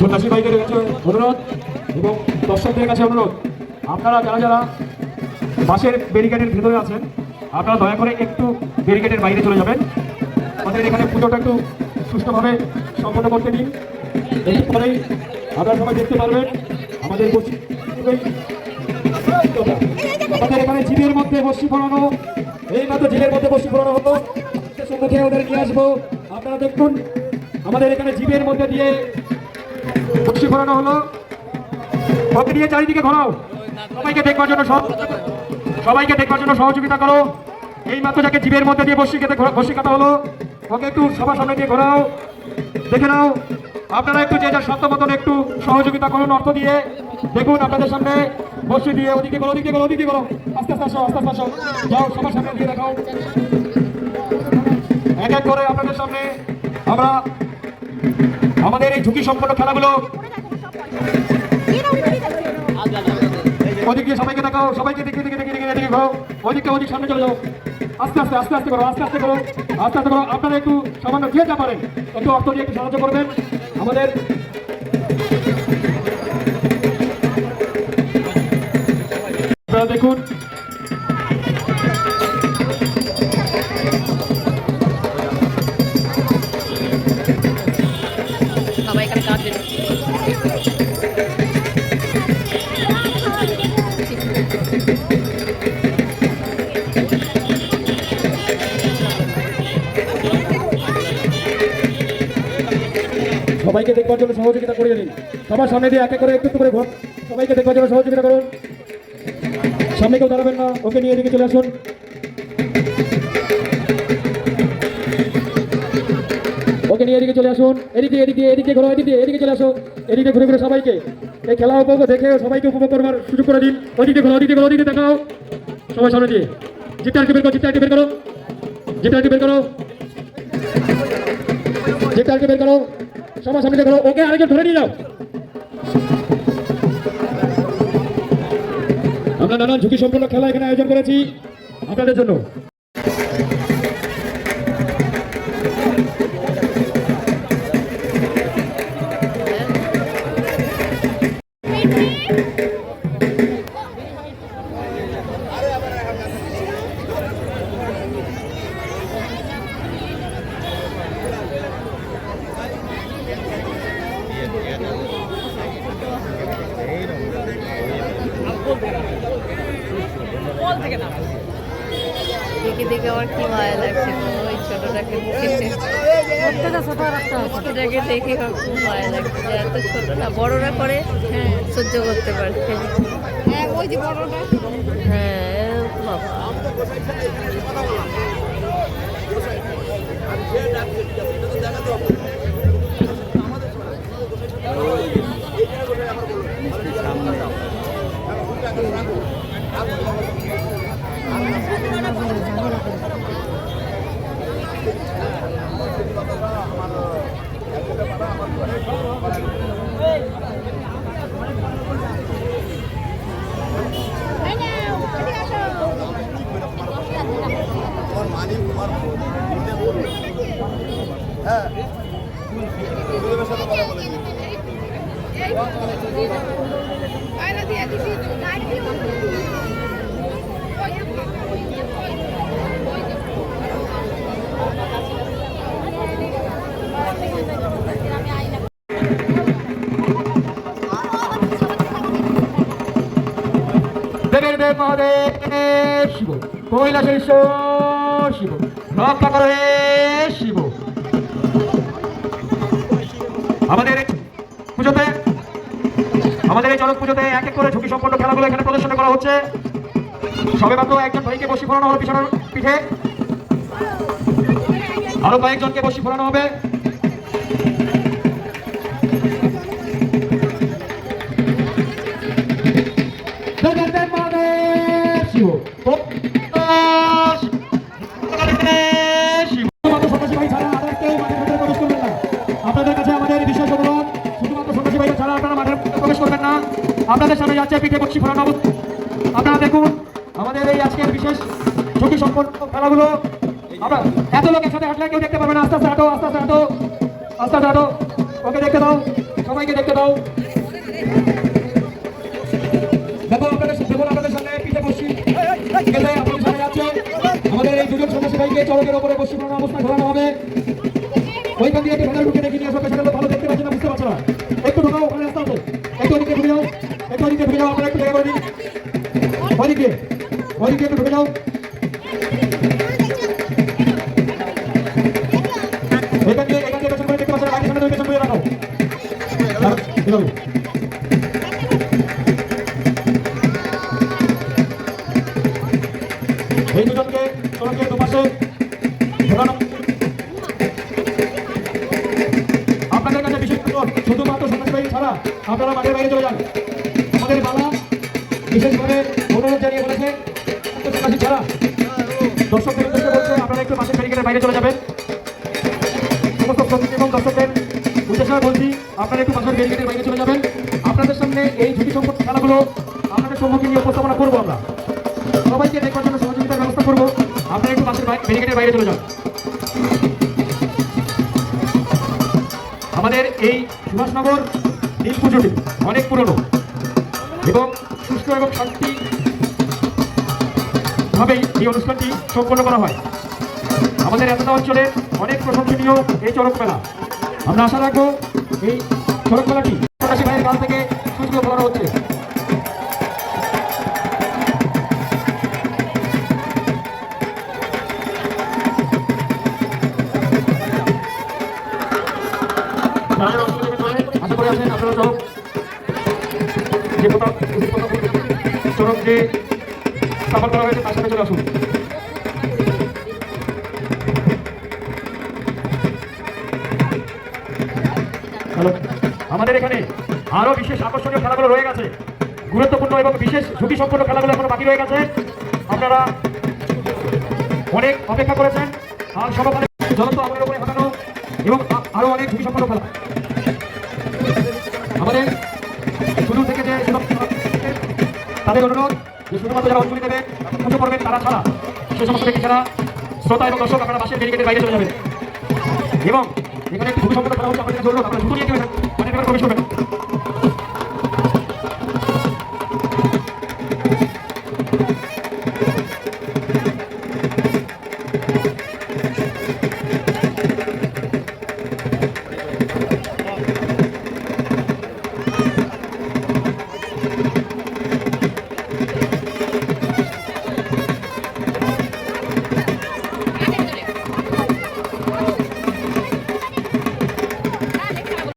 সন্ন্যাসী ভাইদের কাছে অনুরোধ এবং দর্শকদের কাছে অনুরোধ। আপনারা যারা যারা বাসের ব্যারিকেডের ভেতরে আছেন, আপনারা দয়া করে একটু ব্যারিকেডের বাইরে চলে যাবেন। আমাদের এখানে পুজোটা একটু সুষ্ঠুভাবে সম্পন্ন করতে দিন। একটু পরেই আপনারা সবাই দেখতে পারবেন আমাদের আমাদের এখানে জিলের মধ্যে বসি পড়ানো, এই মাত্র জিলের মধ্যে বসি পড়ানো হতো সম্মুখে ওদের নিয়ে আসব। আপনারা দেখুন, আমাদের এখানে জিপের মধ্যে দিয়ে বসি পড়ানো হলো। ওকে দিয়ে চারিদিকে ঘোরাও। সবাইকে দেখবার জন্য সবাইকে দেখবার জন্য সহযোগিতা করো। এই মাত্র যাকে জীবের মধ্যে দিয়ে বসি খেতে বসি কাটা হলো, ওকে একটু সবার সামনে দিয়ে ঘোরাও। দেখে নাও আপনারা একটু যে যার সাধ্য মতন একটু সহযোগিতা করুন অর্থ দিয়ে দেখুন আপনাদের সামনে বসে দিয়ে ওদিকে করো ওদিকে করো ওদিকে করো আস্তে আস্তে আসো আস্তে আস্তে আসো যাও সবার সামনে দিয়ে দেখাও এক এক করে আপনাদের সামনে আমরা আমাদের এই ঝুঁকি সম্পন্ন খেলাগুলো ওদিকে সবাইকে দেখাও সবাইকে দেখে দেখে দেখে দেখে দেখে ঘোরো ওদিকে ওদিক সামনে চলে যাও আস্তে আস্তে আস্তে আস্তে করো, আস্তে আস্তে করো, আস্তে আস্তে করো। আপনারা একটু সামান্য যে যা পারেন, একটু অর্থ দিয়ে একটু সাহায্য করবেন। আমাদের দেখুন সবাইকে দেখবার জন্য সহযোগিতা করিয়ে দিন। সবার সামনে দিয়ে এক করে একটু করে ঘর সবাইকে দেখবার জন্য সহযোগিতা করুন। সামনে কেউ দাঁড়াবেন না, ওকে নিয়ে এদিকে চলে আসুন। ওকে নিয়ে এদিকে চলে আসুন। এদিকে এদিকে এদিকে ঘোরো, এদিকে এদিকে চলে আসো এদিকে ঘুরে ঘুরে সবাইকে। এই খেলা উপভোগ দেখে সবাইকে উপভোগ করবার সুযোগ করে দিন। ওদিকে ঘোরো ওদিকে ঘোরো, ওদিকে দেখাও। সবাই সামনে দিয়ে। জিপটা বের করো জিপটা বের করো। জিপটা বের করো। জিপটা বের করো। সবার সামনে দেখো ওকে আরেকজন ধরে নিয়ে যাও। আমরা নানান ঝুঁকি সম্পূর্ণ খেলা এখানে আয়োজন করেছি আপনাদের জন্য। দেখে দেখে আমার কি মায়া লাগছে ওই ছোটটাকে ছোটটাকে দেখে খুব মায়া লাগছে এত ছোট না বড়রা করে হ্যাঁ। সহ্য করতে পারছে। হ্যাঁ ওই যে বড়টা। হ্যাঁ বাবা। আয়না দিয়ে দিছি দেবের দেব মহাদেব শিব। কৈলাসের ঈশ্বর শিব। রক্ষা করে শিব। আমাদের আমাদের এই চড়ক পুজোতে এক এক করে ঝুঁকি সম্পন্ন খেলাগুলো এখানে প্রদর্শন করা হচ্ছে। সবে মাত্র একজন ভাইকে বসি ফোরানো হবে পিছনের পিঠে। আরও কয়েকজনকে বসি ফোরানো হবে। আপনাদের সামনে যাচ্ছে পিঠে বক্সি ফোরানো অবস্থা আপনারা দেখুন, আমাদের এই আজকের বিশেষ ঝুঁকি সম্পন্ন খেলাগুলো। আমরা এত লোক একসাথে হাঁটলে কেউ দেখতে পাবে না। আস্তে আস্তে হাঁটো, আস্তে আস্তে হাঁটো আস্তে হাঁটো। ওকে, দেখতে দাও, সবাইকে দেখতে দাও। দেখুন, আপনাদের সামনে পিঠে যাচ্ছে। আমাদের এই দুজন সদস্য ভাইকে চড়কের ওপরে বসি পড়ানো অবস্থায় ঘোরানো হবে। ওইখান দিয়ে একটু ভেতরে ঢুকে দেখে, নিয়ে আসো পেছনে ঢুকে যাও জায়গা করে দিন ওদিকে ওদিকে একটু ঢুকে যাও আপনাদের কাছে বিশেষ শুধুমাত্র সন্ন্যাসবাহী ছাড়া আপনারা মাঠের বাইরে চলে যান। বিশেষভাবে অনুরোধ জানিয়ে বলেছে দর্শকদের উদ্দেশ্যে বলছে, আপনারা একটু মাঠের ব্যারিকেডের বাইরে চলে যাবেন। সমস্ত শ্রমিক এবং দর্শকদের উদ্দেশ্যে বলছি, আপনারা একটু মাঠের ব্যারিকেডের বাইরে চলে যাবেন। আপনাদের সামনে এই ঝুঁকি সম্পর্ক খেলাগুলো আপনাদের সম্মুখীন নিয়ে উপস্থাপনা করব আমরা। সবাইকে দেখবার জন্য সহযোগিতার ব্যবস্থা করব। আপনারা একটু মাঠের ব্যারিকেডের বাইরে চলে যান। আমাদের এই সুভাষনগর নীল পুজোটি অনেক পুরনো। এবং সুষ্ঠু এবং শান্তি ভাবেই এই অনুষ্ঠানটি সম্পন্ন করা হয়। আমাদের এতটা অঞ্চলে অনেক প্রশংসনীয় এই চড়ক মেলা। আমরা আশা রাখব এই চড়ক মেলাটি ভাইয়ের কাল থেকে সুযোগ করানো হচ্ছে। আশা করি আপনারা যে আসুন। আমাদের এখানে আরও বিশেষ আকর্ষণীয় খেলাগুলো রয়ে গেছে। গুরুত্বপূর্ণ এবং বিশেষ ঝুঁকি সম্পন্ন খেলাগুলো এখনও বাকি রয়ে গেছে। আপনারা অনেক অপেক্ষা করেছেন। আর জ্বলন্ত আমাদের উপরে হাঁটানো এবং আরও অনেক ঝুঁকি সম্পন্ন খেলা। আমাদের শুরু থেকে যে তাদের অনুরোধ শুধুমাত্র যারা অঞ্জলি দেবে, পুজো করবেন তারা ছাড়া। সে সমস্ত ব্যক্তি ছাড়া শ্রোতা এবং দর্শক আপনারা বাসের ব্যারিকেডের বাইরে চলে যাবেন। এবং এখানে একটি হচ্ছে, আপনাদের জন্য, আপনারা নিয়ে